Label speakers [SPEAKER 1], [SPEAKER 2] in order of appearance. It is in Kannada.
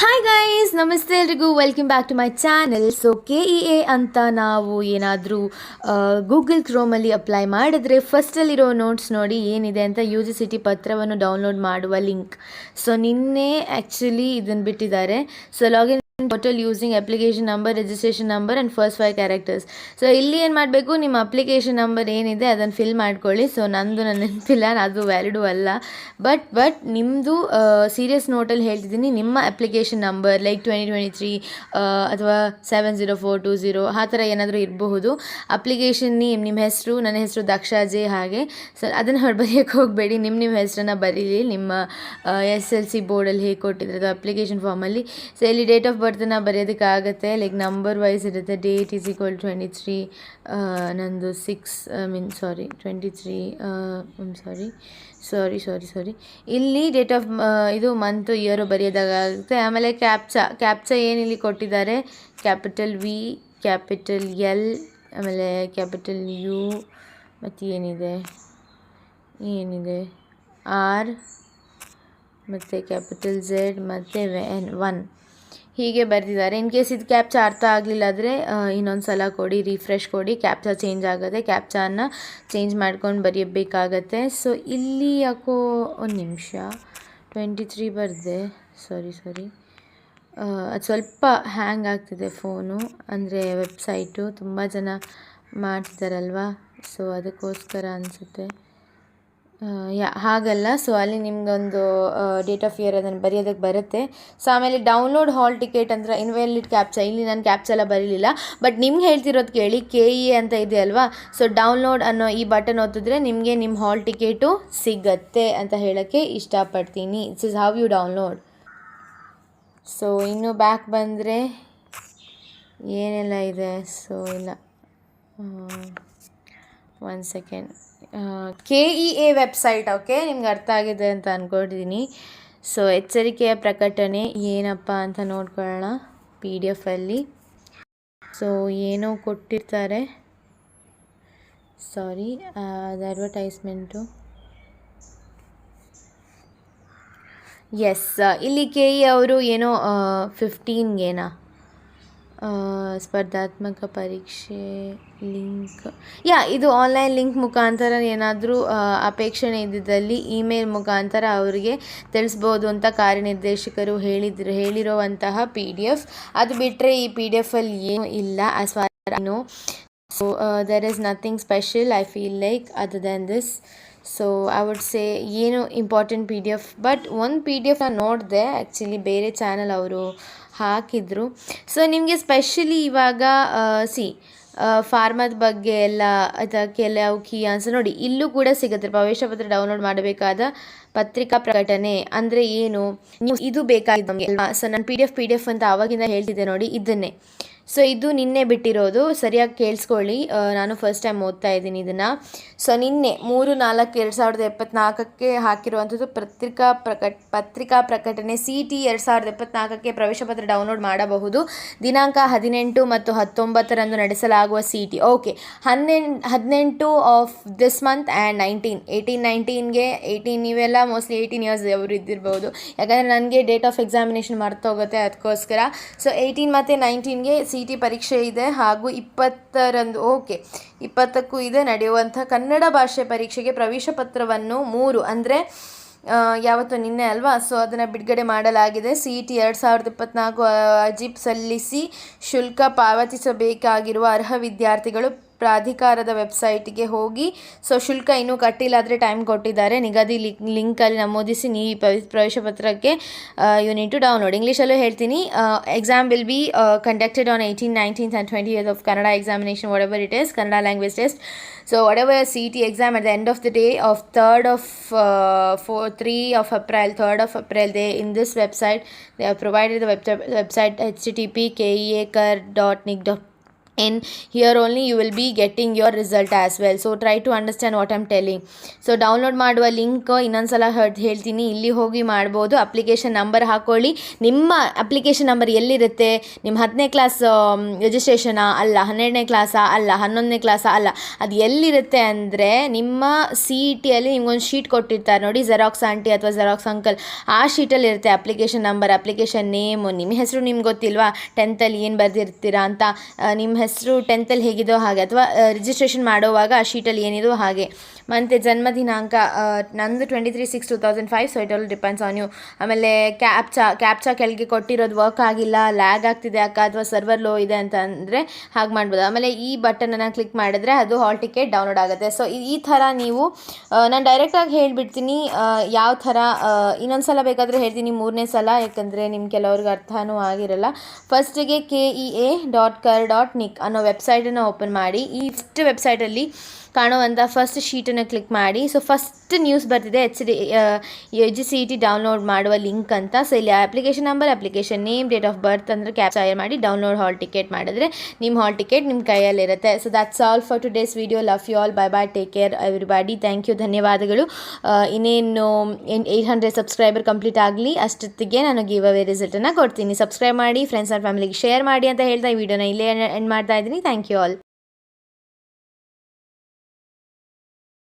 [SPEAKER 1] ಹಾಯ್ ಗೈಸ್ ನಮಸ್ತೆ ಎಲ್ರಿಗೂ. Welcome back to my channel so K E A ಅಂತ ನಾವು ಏನಾದರೂ ಗೂಗಲ್ ಕ್ರೋಮಲ್ಲಿ ಅಪ್ಲೈ ಮಾಡಿದ್ರೆ ಫಸ್ಟಲ್ಲಿರೋ ನೋಟ್ಸ್ ನೋಡಿ ಏನಿದೆ ಅಂತ ಯು ಜಿ ಸಿ ಟಿ ಪತ್ರವನ್ನು ಡೌನ್ಲೋಡ್ ಮಾಡುವ ಲಿಂಕ್ ಸೊ ನಿನ್ನೆ ಆ್ಯಕ್ಚುಲಿ ಇದನ್ನು ಬಿಟ್ಟಿದ್ದಾರೆ. So login portal using application number registration number and first five characters so ಇಲ್ಲಿ ಏನು ಮಾಡಬೇಕು? ನಿಮ್ಮ ಅಪ್ಲಿಕೇಶನ್ ನಂಬರ್ ಏನಿದೆ, ಅದನ್ನು ಫಿಲ್ ಮಾಡ್ಕೊಳ್ಳಿ. ಸೊ ನಂದು ನನ್ನ ನೆನಪಿಲ್ಲ ಅದು ವ್ಯಾಲಿಡು ಅಲ್ಲ. ಬಟ್ ಬಟ್ ನಿಮ್ಮದು ಸೀರಿಯಸ್ ನೋಟಲ್ಲಿ ಹೇಳ್ತಿದ್ದೀನಿ, ನಿಮ್ಮ application number like twenty twenty three ಅಥವಾ seven zero four two zero ಆ ಥರ ಏನಾದರೂ ಇರಬಹುದು. ಅಪ್ಲಿಕೇಶನ್ ನೇಮ್ ನಿಮ್ಮ ಹೆಸರು, ನನ್ನ ಹೆಸರು ದಕ್ಷಾಜೆ ಹಾಗೆ. ಸೊ ಅದನ್ನು ಹೊರ ಬರೆಯೋಕ್ಕೆ ಹೋಗಬೇಡಿ. ನಿಮ್ಮ ನಿಮ್ಮ ಹೆಸರನ್ನು ಬರೀಲಿ. ನಿಮ್ಮ ಎಸ್ ಎಲ್ ಸಿ ಬೋರ್ಡಲ್ಲಿ ಹೇಗೆ ಕೊಟ್ಟಿದ್ರೆ, ಅಥವಾ ಅಪ್ಲಿಕೇಶನ್ ಫಾರ್ಮಲ್ಲಿ ಸೊ ಇಲ್ಲಿ ಡೇಟ್ ಆಫ್ ಬರ್ತನ್ನ ಬರೆಯೋದಕ್ಕಾಗತ್ತೆ ಲೈಕ್ ನಂಬರ್ ವೈಸ್ ಇರುತ್ತೆ. Date is equal twenty three ನಂದು six I mean sorry twenty three sorry sorry sorry sorry ಇಲ್ಲಿ ಡೇಟ್ ಆಫ್ ಇದು ಮಂತ್ ಇಯರು ಬರೆಯೋದಾಗುತ್ತೆ ಆಮೇಲೆ ಕ್ಯಾಪ್ಚಾ ಕ್ಯಾಪ್ಚಾ ಏನು ಇಲ್ಲಿ ಕೊಟ್ಟಿದ್ದಾರೆ? ಕ್ಯಾಪಿಟಲ್ ವಿ ಕ್ಯಾಪಿಟಲ್ ಎಲ್ ಆಮೇಲೆ ಕ್ಯಾಪಿಟಲ್ ಯು ಮತ್ತು ಏನಿದೆ? ಏನಿದೆ? ಆರ್ ಮತ್ತು ಕ್ಯಾಪಿಟಲ್ ಝೆಡ್ ಮತ್ತು ವೆನ್ ಒನ್ ಹೀಗೆ ಬರೆದಿದ್ದಾರೆ. ಇನ್ ಕೇಸ್ ಇದು ಕ್ಯಾಪ್ಚಾ ಅರ್ಥ ಆಗಲಿಲ್ಲ ಆದರೆ ಇನ್ನೊಂದು ಸಲ ಕೊಡಿ ರಿಫ್ರೆಶ್ ಕೊಡಿ. ಕ್ಯಾಪ್ಚಾ ಚೇಂಜ್ ಆಗುತ್ತೆ. ಕ್ಯಾಪ್ಚಾನ ಚೇಂಜ್ ಮಾಡ್ಕೊಂಡು ಬರೆಯಬೇಕಾಗತ್ತೆ. ಸೊ ಇಲ್ಲಿ ಯಾಕೋ ಒಂದು ನಿಮಿಷ. ಟ್ವೆಂಟಿ ತ್ರೀ ಬರೆದೆ ಸಾರಿ ಸಾರಿ ಅದು ಸ್ವಲ್ಪ ಹ್ಯಾಂಗ್ ಆಗ್ತಿದೆ ಫೋನು ಅಂದರೆ ವೆಬ್ಸೈಟು ತುಂಬ ಜನ ಮಾಡ್ತಿದ್ದಾರಲ್ವ ಸೊ ಅದಕ್ಕೋಸ್ಕರ ಅನಿಸುತ್ತೆ. ಯಾ, ಹಾಗಲ್ಲ. ಸೊ ಅಲ್ಲಿ ನಿಮಗೊಂದು ಡೇಟ್ ಆಫ್ ಇಯರ್ ಅದನ್ನು ಬರೆಯೋದಕ್ಕೆ ಬರುತ್ತೆ. ಸೊ ಆಮೇಲೆ ಡೌನ್ಲೋಡ್ ಹಾಲ್ ಟಿಕೆಟ್ ಅಂದರೆ ಇನ್ವ್ಯಾಲಿಡ್ ಕ್ಯಾಪ್ಚಾ ಇಲ್ಲಿ ನಾನು ಕ್ಯಾಪ್ಚಾ ಎಲ್ಲ ಬರೀಲಿಲ್ಲ. ಬಟ್ ನಿಮ್ಗೆ ಹೇಳ್ತಿರೋದು ಕೇಳಿ ಕೆ ಇ ಅಂತ ಇದೆ ಅಲ್ವಾ? ಸೊ ಡೌನ್ಲೋಡ್ ಅನ್ನೋ ಈ ಬಟನ್ ಒತ್ತಿದ್ರೆ ನಿಮಗೆ ನಿಮ್ಮ ಹಾಲ್ ಟಿಕೆಟು ಸಿಗತ್ತೆ ಅಂತ ಹೇಳೋಕ್ಕೆ ಇಷ್ಟಪಡ್ತೀನಿ. It's is how you download so ಇನ್ನು ಬ್ಯಾಕ್ ಬಂದರೆ ಏನೆಲ್ಲ ಇದೆ? ಸೊ ಇಲ್ಲ. One second K E A website okay ನಿಮ್ಗೆ ಅರ್ಥ ಆಗಿದೆ ಅಂತ ಅಂದ್ಕೊಂಡಿದ್ದೀನಿ ಸೊ ಎಚ್ಚರಿಕೆಯ ಪ್ರಕಟಣೆ ಏನಪ್ಪ ಅಂತ ನೋಡ್ಕೊಳ್ಳೋಣ ಪಿ ಡಿ ಎಫಲ್ಲಿ ಸೊ ಏನೋ ಕೊಟ್ಟಿರ್ತಾರೆ. ಸಾರಿ ಅದು ಅಡ್ವರ್ಟೈಸ್ಮೆಂಟು ಎಸ್ ಇಲ್ಲಿ ಕೆ ಇ ಅವರು ಏನೋ ಫಿಫ್ಟೀನ್ಗೇನಾ ಸ್ಪರ್ಧಾತ್ಮಕ ಪರೀಕ್ಷೆ ಲಿಂಕ್. ಯಾ, ಇದು ಆನ್ಲೈನ್ ಲಿಂಕ್ ಮುಖಾಂತರ ಏನಾದರೂ ಅಪೇಕ್ಷಣೆ ಇದ್ದಿದ್ದಲ್ಲಿ ಇಮೇಲ್ ಮುಖಾಂತರ ಅವರಿಗೆ ತಿಳಿಸ್ಬೋದು ಅಂತ ಕಾರ್ಯನಿರ್ದೇಶಕರು ಹೇಳಿದ್ರು, ಹೇಳಿರುವಂತಹ ಪಿ ಡಿ ಎಫ್. ಅದು ಬಿಟ್ಟರೆ ಈ ಪಿ ಡಿ ಎಫಲ್ಲಿ ಏನು ಇಲ್ಲ as far no so there is nothing special I feel like other then this so I would say ಏನು important P D F but ಒಂದು ಪಿ ಡಿ ಎಫ್ ನಾನು ನೋಡಿದೆ ಆ್ಯಕ್ಚುಲಿ ಬೇರೆ ಚಾನಲ್ ಅವರು ಹಾಕಿದ್ರು. ಸೊ ನಿಮಗೆ ಸ್ಪೆಷಲಿ ಇವಾಗ ಸಿ ಫಾರ್ಮದ ಬಗ್ಗೆ ಎಲ್ಲ, ಅಥವಾ ಕೆಲವು ಅನ್ಸ ನೋಡಿ, ಇಲ್ಲೂ ಕೂಡ ಸಿಗುತ್ತೆ. ಪ್ರವೇಶ ಪತ್ರ ಡೌನ್ಲೋಡ್ ಮಾಡಬೇಕಾದ ಪತ್ರಿಕಾ ಪ್ರಕಟಣೆ ಅಂದರೆ ಏನು? ಇದು ಬೇಕಾಗಿದೆ ನಮಗೆ. ಸೊ ನಾನು P D F P D F ಅಂತ ಆವಾಗಿಂದ ಹೇಳ್ತಿದ್ದೆ ನೋಡಿ, ಇದನ್ನೇ. ಸೊ ಇದು ನಿನ್ನೆ ಬಿಟ್ಟಿರೋದು. ಸರಿಯಾಗಿ ಕೇಳಿಸ್ಕೊಳ್ಳಿ. ನಾನು ಫಸ್ಟ್ ಟೈಮ್ ಓದ್ತಾ ಇದ್ದೀನಿ ಇದನ್ನು. ಸೊ ನಿನ್ನೆ ಮೂರು ನಾಲ್ಕು ಎರಡು ಸಾವಿರದ ಎಪ್ಪತ್ನಾಲ್ಕಕ್ಕೆ ಹಾಕಿರುವಂಥದ್ದು ಪತ್ರಿಕಾ ಪ್ರಕಟ, ಪತ್ರಿಕಾ ಪ್ರಕಟಣೆ ಸಿ ಟಿ ಎರಡು ಸಾವಿರದ ಎಪ್ಪತ್ನಾಲ್ಕಕ್ಕೆ ಪ್ರವೇಶ ಪತ್ರ ಡೌನ್ಲೋಡ್ ಮಾಡಬಹುದು. ದಿನಾಂಕ ಹದಿನೆಂಟು ಮತ್ತು ಹತ್ತೊಂಬತ್ತರಂದು ನಡೆಸಲಾಗುವ ಸಿ ಟಿ ಓಕೆ ಹನ್ನೆಂಟು ಹದಿನೆಂಟು of this month and nineteen eighteen ನೈನ್ಟೀನ್ಗೆ eighteen ನೀವೆಲ್ಲ ಮೋಸ್ಟ್ಲಿ ಏಯ್ಟೀನ್ ಇಯರ್ಸ್ ಅವರು ಇದ್ದಿರ್ಬೋದು. ಯಾಕಂದರೆ ನನಗೆ ಡೇಟ್ ಆಫ್ ಎಕ್ಸಾಮಿನೇಷನ್ ಮರ್ತೋಗುತ್ತೆ ಅದಕ್ಕೋಸ್ಕರ. ಸೊ ಏಯ್ಟೀನ್ ಮತ್ತು ನೈನ್ಟೀನ್ಗೆ ಸಿ ಟಿ ಪರೀಕ್ಷೆ ಇದೆ ಹಾಗೂ ಇಪ್ಪತ್ತರಂದು, ಓಕೆ, ಇಪ್ಪತ್ತಕ್ಕೂ ಇದೆ ನಡೆಯುವಂಥ ಕನ್ನಡ ಭಾಷೆ ಪರೀಕ್ಷೆಗೆ ಪ್ರವೇಶ ಪತ್ರವನ್ನು ಮೂರು, ಅಂದರೆ ಯಾವತ್ತು ನಿನ್ನೆ ಅಲ್ವಾ? ಸೊ ಅದನ್ನು ಬಿಡುಗಡೆ ಮಾಡಲಾಗಿದೆ. ಸಿ ಇ ಟಿ ಎರಡು ಸಾವಿರದ ಇಪ್ಪತ್ತ್ನಾಲ್ಕು ಅಜಿಪ್ ಸಲ್ಲಿಸಿ ಶುಲ್ಕ ಪಾವತಿಸಬೇಕಾಗಿರುವ ಅರ್ಹ ವಿದ್ಯಾರ್ಥಿಗಳು ಪ್ರಾಧಿಕಾರದ ವೆಬ್ಸೈಟ್ಗೆ ಹೋಗಿ ಸೊ ಶುಲ್ಕ ಇನ್ನೂ ಕಟ್ಟಿಲ್ಲ ಆದರೆ ಟೈಮ್ ಕೊಟ್ಟಿದ್ದಾರೆ. ನಿಗದಿ ಲಿಂಕ್, ಲಿಂಕಲ್ಲಿ ನಮೂದಿಸಿ ನೀ ಪ್ರವೇಶ ಪತ್ರಕ್ಕೆ ಯು ನೀಡ್ ಟು ಡೌನ್ಲೋಡ್ ಇಂಗ್ಲೀಷಲ್ಲೂ ಹೇಳ್ತೀನಿ. Exam will be conducted on eighteen nineteenth and twenty years of Kannada examination whatever it is Kannada language test so whatever C T exam at the end of the day of third of four three of April third of April they in this website they provided the web website H T P K E A kar dot nic dot in here only, you will be getting your result as well. So, try to understand what i'm telling. So download ಮಾಡುವ ಲಿಂಕ್ ಇನ್ನೊಂದ್ಸಲ ಹೇಳ್, ಹೇಳ್ತೀನಿ. ಇಲ್ಲಿ ಹೋಗಿ ಮಾಡ್ಬೋದು. ಅಪ್ಲಿಕೇಶನ್ ನಂಬರ್ ಹಾಕೊಳ್ಳಿ. ನಿಮ್ಮ ಅಪ್ಲಿಕೇಶನ್ ನಂಬರ್ ಎಲ್ಲಿರುತ್ತೆ? ನಿಮ್ಮ ಹತ್ತನೇ ಕ್ಲಾಸ್ ರಿಜಿಸ್ಟ್ರೇಷನಾ ಅಲ್ಲ. ಹನ್ನೆರಡನೇ ಕ್ಲಾಸಾ ಅಲ್ಲ. ಹನ್ನೊಂದನೇ ಕ್ಲಾಸಾ ಅಲ್ಲ. ಅದು ಎಲ್ಲಿರುತ್ತೆ ಅಂದರೆ, ನಿಮ್ಮ ಸಿ ಇ ಟಿಯಲ್ಲಿ ನಿಮ್ಗೊಂದು ಶೀಟ್ ಕೊಟ್ಟಿರ್ತಾರೆ ನೋಡಿ. ಜೆರಾಕ್ಸ್ ಆಂಟಿ ಅಥವಾ ಜೆರಾಕ್ಸ್ ಅಂಕಲ್ ಆ ಶೀಟಲ್ಲಿ ಇರುತ್ತೆ ಅಪ್ಲಿಕೇಶನ್ ನಂಬರ್ ಅಪ್ಲಿಕೇಶನ್ ನೇಮು ನಿಮ್ಮ ಹೆಸರು ನಿಮ್ಗೆ ಗೊತ್ತಿಲ್ವಾ? ಟೆಂತಲ್ಲಿ ಏನು ಬರೆದಿರ್ತೀರಾ ಅಂತ ನಿಮ್ಮ ಹೆಸರು ಟೆಂತಲ್ಲಿ ಹೇಗಿದೋ ಹಾಗೆ, ಅಥವಾ ರಿಜಿಸ್ಟ್ರೇಷನ್ ಮಾಡೋವಾಗ ಆ ಶೀಟಲ್ಲಿ ಏನಿದೋ ಹಾಗೆ. ಮತ್ತು ಜನ್ಮ ದಿನಾಂಕ ನಂದು twenty three six two thousand five so it all depends on you ಆಮೇಲೆ ಕ್ಯಾಪ್ಚಾ ಕ್ಯಾಪ್ಚಾ ಕೆಳಗೆ ಕೊಟ್ಟಿರೋದು ವರ್ಕ್ ಆಗಿಲ್ಲ ಲ್ಯಾಗ್ ಆಗ್ತಿದೆ ಅಕ್ಕ, ಅಥವಾ ಸರ್ವರ್ ಲೋ ಇದೆ ಅಂತ ಅಂದರೆ ಹಾಗೆ ಮಾಡ್ಬೋದು. ಆಮೇಲೆ ಈ ಬಟನನ್ನು ಕ್ಲಿಕ್ ಮಾಡಿದ್ರೆ ಅದು ಹಾಲ್ ಟಿಕೆಟ್ ಡೌನ್ಲೋಡ್ ಆಗುತ್ತೆ. ಸೊ ಈ ಥರ ನೀವು ನಾನು ಡೈರೆಕ್ಟಾಗಿ ಹೇಳಿಬಿಡ್ತೀನಿ ಯಾವ ಥರ ಇನ್ನೊಂದು ಸಲ ಬೇಕಾದರೆ ಹೇಳ್ತೀನಿ, ಮೂರನೇ ಸಲ, ಯಾಕಂದರೆ ನಿಮ್ಮ ಕೆಲವ್ರಿಗೆ ಅರ್ಥನೂ ಆಗಿರಲ್ಲ. ಫಸ್ಟಿಗೆ K E A dot kar dot nic ಅನ್ನೋ ವೆಬ್ಸೈಟನ್ನು ಓಪನ್ ಮಾಡಿ ಈ ಫಸ್ಟ್ ವೆಬ್ಸೈಟಲ್ಲಿ ಕಾಣುವಂಥ ಫಸ್ಟ್ ಶೀಟನ್ನು ಕ್ಲಿಕ್ ಮಾಡಿ. ಸೊ ಫಸ್ಟ್ ನ್ಯೂಸ್ ಬರ್ತಿದೆ H D U G C E T download ಮಾಡುವ ಲಿಂಕ್ ಅಂತ. ಸೊ ಇಲ್ಲಿ application number application name date of birth ಅಂದರೆ ಕ್ಯಾಪ್ಚರ್ ಮಾಡಿ ಡೌನ್ಲೋಡ್ ಹಾಲ್ ಟಿಕೆಟ್ ಮಾಡಿದ್ರೆ ನಿಮ್ಮ ಹಾಲ್ ಟಿಕೆಟ್ ನಿಮ್ಮ ಕೈಯಲ್ಲಿರುತ್ತೆ. So that's all for today's video love you all bye bye take care everybody thank you ಧನ್ಯವಾದಗಳು. ಆ, ಇನ್ನೇನು ಏಯ್ಟ್ ಹಂಡ್ರೆಡ್ ಸಬ್ಸ್ಕ್ರೈಬರ್ ಕಂಪ್ಲೀಟ್ ಆಗಲಿ ಅಷ್ಟೊತ್ತಿಗೆ ನಾನು ಗಿವ್ ಅವೇ ರಿಸಲ್ಟನ್ನು ಕೊಡ್ತೀನಿ. ಸಬ್ಸ್ಕ್ರೈಬ್ ಮಾಡಿ ಫ್ರೆಂಡ್ಸ್ ಆ್ಯಂಡ್ ಫ್ಯಾಮಿಲಿಗೆ ಶೇರ್ ಮಾಡಿ ಅಂತ ಹೇಳ್ತಾ ಈ ವಿಡಿಯೋನ ಇಲ್ಲೇ ಎಂಡ್ ಮಾಡ್ತಾ ಇದ್ದೀನಿ. Thank you all